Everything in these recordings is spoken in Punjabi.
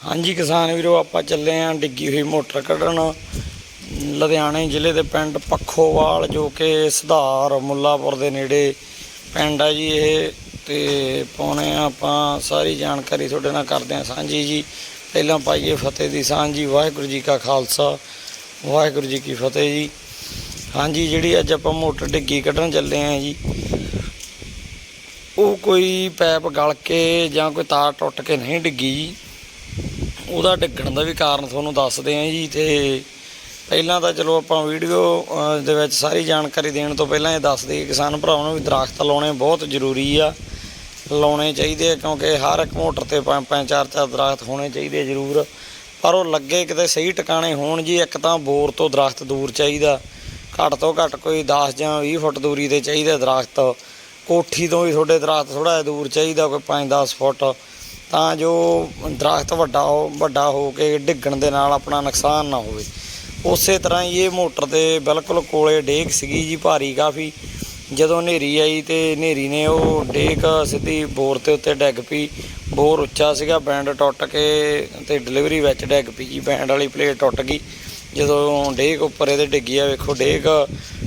ਹਾਂਜੀ ਕਿਸਾਨ ਵੀਰੋ, ਆਪਾਂ ਚੱਲੇ ਆਂ ਡਿੱਗੀ ਹੋਈ ਮੋਟਰ ਕੱਢਣ। ਲੁਧਿਆਣੇ ਜ਼ਿਲ੍ਹੇ ਦੇ ਪਿੰਡ ਪੱਖੋਵਾਲ, ਜੋ ਕਿ ਸੁਧਾਰ ਮੁੱਲਾਪੁਰ ਦੇ ਨੇੜੇ ਪਿੰਡ ਆ ਜੀ ਇਹ। ਤੇ ਪਾਉਣੇ ਆ ਆਪਾਂ ਸਾਰੀ ਜਾਣਕਾਰੀ ਤੁਹਾਡੇ ਨਾਲ ਕਰਦੇ ਆਂ ਸਾਂਝੀ ਜੀ। ਪਹਿਲਾਂ ਪਾਈਏ ਫਤਿਹ ਦੀ ਸਾਂਝੀ ਵਾਹਿਗੁਰੂ ਜੀ ਕਾ ਖਾਲਸਾ, ਵਾਹਿਗੁਰੂ ਜੀ ਕੀ ਫਤਿਹ ਜੀ। ਹਾਂਜੀ, ਜਿਹੜੀ ਅੱਜ ਆਪਾਂ ਮੋਟਰ ਡਿੱਗੀ ਕੱਢਣ ਚੱਲੇ ਆਂ ਜੀ, ਉਹ ਕੋਈ ਪੈਪ ਗਲ ਕੇ ਜਾਂ ਕੋਈ ਤਾਰ ਟੁੱਟ ਕੇ ਨਹੀਂ ਡਿੱਗੀ। ਜੀ ਉਹਦਾ ਡਿੱਗਣ ਦਾ ਵੀ ਕਾਰਨ ਤੁਹਾਨੂੰ ਦੱਸਦੇ ਆਂ ਜੀ ਤੇ ਪਹਿਲਾਂ ਤਾਂ ਚਲੋ ਆਪਾਂ ਵੀਡੀਓ ਦੇ ਵਿੱਚ ਸਾਰੀ ਜਾਣਕਾਰੀ ਦੇਣ ਤੋਂ ਪਹਿਲਾਂ ਇਹ ਦੱਸ ਦਈਏ ਕਿਸਾਨ ਭਰਾਵਾਂ ਨੂੰ ਵੀ ਦਰਖਤ ਲਾਉਣੇ ਬਹੁਤ ਜ਼ਰੂਰੀ ਆ। ਲਾਉਣੇ ਚਾਹੀਦੇ ਆ ਕਿਉਂਕਿ ਹਰ ਇੱਕ ਮੋਟਰ ਤੇ ਪੰਜ ਪੰਜ, ਚਾਰ ਚਾਰ ਦਰਖਤ ਹੋਣੇ ਚਾਹੀਦੇ ਜ਼ਰੂਰ। ਪਰ ਉਹ ਲੱਗੇ ਕਿਤੇ ਸਹੀ ਟਿਕਾਣੇ ਹੋਣ ਜੀ, ਇੱਕ ਤਾਂ ਬੋਰ ਤੋਂ ਦਰਖਤ ਦੂਰ ਚਾਹੀਦਾ। ਘੱਟ ਤੋਂ ਘੱਟ ਕੋਈ 10 ਜਾਂ 20 ਫੁੱਟ ਦੂਰੀ ਤੇ ਚਾਹੀਦਾ ਦਰਖਤ। ਕੋਠੀ ਤੋਂ ਵੀ ਤੁਹਾਡੇ ਦਰਖਤ ਥੋੜਾ ਜਿਹਾ ਦੂਰ ਚਾਹੀਦਾ, ਕੋਈ 5-10 ਫੁੱਟ। ਤਾਂ ਜੋ ਦਰਖਤ ਵੱਡਾ ਹੋ ਵੱਡਾ ਹੋ ਕੇ ਡਿੱਗਣ ਦੇ ਨਾਲ ਆਪਣਾ ਨੁਕਸਾਨ ਨਾ ਹੋਵੇ। ਉਸੇ ਤਰ੍ਹਾਂ ਹੀ ਇਹ ਮੋਟਰ ਦੇ ਬਿਲਕੁਲ ਕੋਲੇ ਡੇਕ ਸੀਗੀ ਜੀ, ਭਾਰੀ ਕਾਫੀ। ਜਦੋਂ ਹਨੇਰੀ ਆਈ ਤੇ ਹਨੇਰੀ ਨੇ ਉਹ ਡੇਕ ਸਿੱਧੀ ਬੋਰ ਤੇ ਉੱਤੇ ਡਿੱਗ ਪਈ। ਬੋਰ ਉੱਚਾ ਸੀਗਾ, ਬੈਂਡ ਟੁੱਟ ਕੇ ਤੇ ਡਿਲੀਵਰੀ ਵਿੱਚ ਡਿੱਗ ਪਈ ਜੀ, ਬੈਂਡ ਵਾਲੀ ਪਲੇਟ ਟੁੱਟ ਗਈ। ਜਦੋਂ ਡੇਕ ਉੱਪਰ ਇਹਦੇ ਡਿੱਗੀ ਆ ਵੇਖੋ ਡੇਕ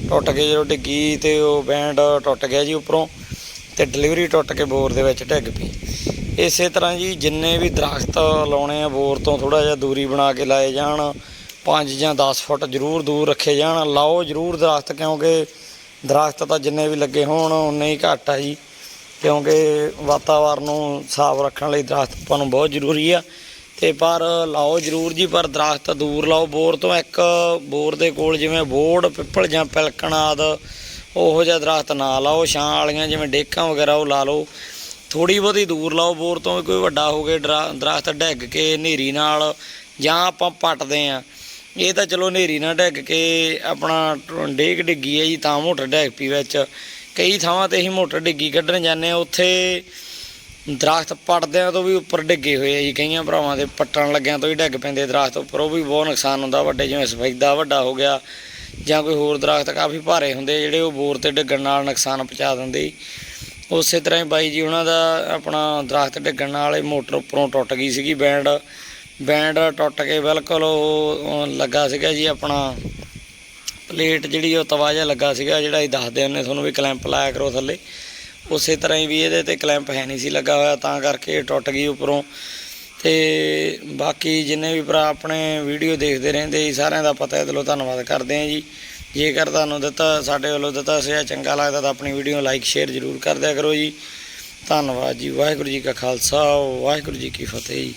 ਟੁੱਟ ਕੇ ਜਦੋਂ ਡਿੱਗੀ ਤੇ ਉਹ ਬੈਂਡ ਟੁੱਟ ਗਿਆ ਜੀ ਉੱਪਰੋਂ ਤੇ ਡਿਲੀਵਰੀ ਟੁੱਟ ਕੇ ਬੋਰ ਦੇ ਵਿੱਚ ਡਿੱਗ ਪਈ। ਇਸੇ ਤਰ੍ਹਾਂ ਜੀ, ਜਿੰਨੇ ਵੀ ਦਰਖਤ ਲਾਉਣੇ ਆ, ਬੋਰ ਤੋਂ ਥੋੜਾ ਜਿਹਾ ਦੂਰੀ ਬਣਾ ਕੇ ਲਾਏ ਜਾਣ 5 ਜਾਂ 10 ਫੁੱਟ ਜ਼ਰੂਰ ਦੂਰ ਰੱਖੇ ਜਾਣ, ਲਾਓ ਜ਼ਰੂਰ ਦਰਖਤ, ਕਿਉਂਕਿ ਦਰਖਤ ਤਾਂ ਜਿੰਨੇ ਵੀ ਲੱਗੇ ਹੋਣ, ਉਨੇ ਹੀ ਘੱਟ ਆ ਜੀ। ਕਿਉਂਕਿ ਵਾਤਾਵਰਨ ਨੂੰ ਸਾਫ਼ ਰੱਖਣ ਲਈ ਦਰਖਤ ਆਪਾਂ ਨੂੰ ਬਹੁਤ ਜ਼ਰੂਰੀ ਆ। ਤੇ ਪਰ ਲਾਓ ਜ਼ਰੂਰ ਜੀ, ਪਰ ਦਰਖਤ ਦੂਰ ਲਾਓ। ਬੋਰ ਤੋਂ ਇੱਕ ਬੋਰ ਦੇ ਕੋਲ ਜਿਵੇਂ ਬੋੜ, ਪਿੱਪਲ ਜਾਂ ਪਿਲਕਣ ਆਦ, ਉਹੋ ਜਿਹਾ ਦਰਖਤ ਨਾ ਲਾਓ। ਛਾਂ ਵਾਲੀਆਂ ਜਿਵੇਂ ਡੇਕਾਂ ਵਗੈਰਾ ਉਹ ਲਾ ਲਓ। ਥੋੜੀ ਬਹੁਤੀ ਦੂਰ ਲਾਓ, ਬੋਰ ਤੋਂ ਵੀ ਕੋਈ ਵੱਡਾ ਹੋ ਕੇ ਦਰਾ- ਦਰਖਤ ਡਿੱਗ ਕੇ ਹਨੇਰੀ ਨਾਲ ਜਾਂ ਆਪਾਂ ਪੱਟਦੇ ਆ। ਇਹ ਤਾਂ ਚਲੋ ਹਨੇਰੀ ਨਾਲ ਡਿੱਗ ਕੇ ਆਪਣਾ ਟ- ਡੇਕ ਡਿੱਗੀ ਹੈ ਜੀ, ਤਾਂ ਮੋਟਰ ਡਿੱਗ ਪਈ ਵਿੱਚ। ਕਈ ਥਾਵਾਂ ਤੇ ਅਸੀਂ ਮੋਟਰ ਡਿੱਗੀ ਕੱਢਣ ਜਾਂਦੇ ਆ, ਉੱਥੇ ਦਰਖਤ ਪੱਟਦਿਆਂ ਤੋਂ ਵੀ ਉੱਪਰ ਡਿੱਗੇ ਹੋਏ ਆ ਜੀ। ਕਈਆਂ ਭਰਾਵਾਂ ਦੇ ਪੱਟਣ ਲੱਗਿਆਂ ਤੋਂ ਹੀ ਡਿੱਗ ਪੈਂਦੇ ਦਰਖਤ ਉੱਪਰ। ਉਹ ਵੀ ਬਹੁਤ ਨੁਕਸਾਨ ਹੁੰਦਾ, ਵੱਡੇ ਜਿਵੇਂ ਸਫੈਦਾ ਵੱਡਾ ਹੋ ਗਿਆ ਜਾਂ ਕੋਈ ਹੋਰ ਦਰਖਤ ਕਾਫੀ ਭਾਰੇ ਹੁੰਦੇ ਜਿਹੜੇ ਉਹ ਬੋਰ ਤੇ ਡਿੱਗਣ ਨਾਲ ਨੁਕਸਾਨ ਪਹੁੰਚਾ ਦਿੰਦੇ ਜੀ। ਉਸੇ ਤਰ੍ਹਾਂ ਹੀ ਬਾਈ ਜੀ ਉਹਨਾਂ ਦਾ ਆਪਣਾ ਦਰਖਤ ਡਿੱਗਣ ਨਾਲ ਇਹ ਮੋਟਰ ਉੱਪਰੋਂ ਟੁੱਟ ਗਈ ਸੀਗੀ, ਬੈਂਡ ਬੈਂਡ ਟੁੱਟ ਕੇ ਬਿਲਕੁਲ ਉਹ ਲੱਗਾ ਸੀਗਾ ਜੀ ਆਪਣਾ, ਪਲੇਟ ਜਿਹੜੀ ਉਹ ਤਵਾ ਜਿਹਾ ਲੱਗਾ ਸੀਗਾ ਜਿਹੜਾ ਇਹ ਦੱਸਦੇ ਉਹਨੇ ਤੁਹਾਨੂੰ ਵੀ ਕਲੈਂਪ ਲਾਇਆ ਕਰੋ ਥੱਲੇ। ਉਸੇ ਤਰ੍ਹਾਂ ਹੀ ਵੀ ਇਹਦੇ ਤੇ ਕਲੈਂਪ ਹੈ ਨਹੀਂ ਸੀ ਲੱਗਾ ਹੋਇਆ, ਤਾਂ ਕਰਕੇ ਇਹ ਟੁੱਟ ਗਈ ਉੱਪਰੋਂ। ਤੇ ਬਾਕੀ ਜਿੰਨੇ ਵੀ ਭਰਾ ਆਪਣੇ ਵੀਡੀਓ ਦੇਖਦੇ ਰਹਿੰਦੇ ਜੀ, ਸਾਰਿਆਂ ਦਾ ਪਤਾ ਹੈ ਦਿਲੋਂ ਧੰਨਵਾਦ ਕਰਦੇ ਹਾਂ ਜੀ। ਜੇਕਰ ਤੁਹਾਨੂੰ ਦਿੱਤਾ, ਸਾਡੇ ਵੱਲੋਂ ਦਿੱਤਾ ਸਿਆ ਚੰਗਾ ਲੱਗਦਾ ਤਾਂ ਆਪਣੀ ਵੀਡੀਓ ਨੂੰ ਲਾਈਕ ਸ਼ੇਅਰ ਜ਼ਰੂਰ ਕਰ ਦਿਆ ਕਰੋ ਜੀ। ਧੰਨਵਾਦ ਜੀ, ਵਾਹਿਗੁਰੂ ਜੀ ਕਾ ਖਾਲਸਾ, ਵਾਹਿਗੁਰੂ ਜੀ ਕੀ ਫਤਿਹ ਜੀ।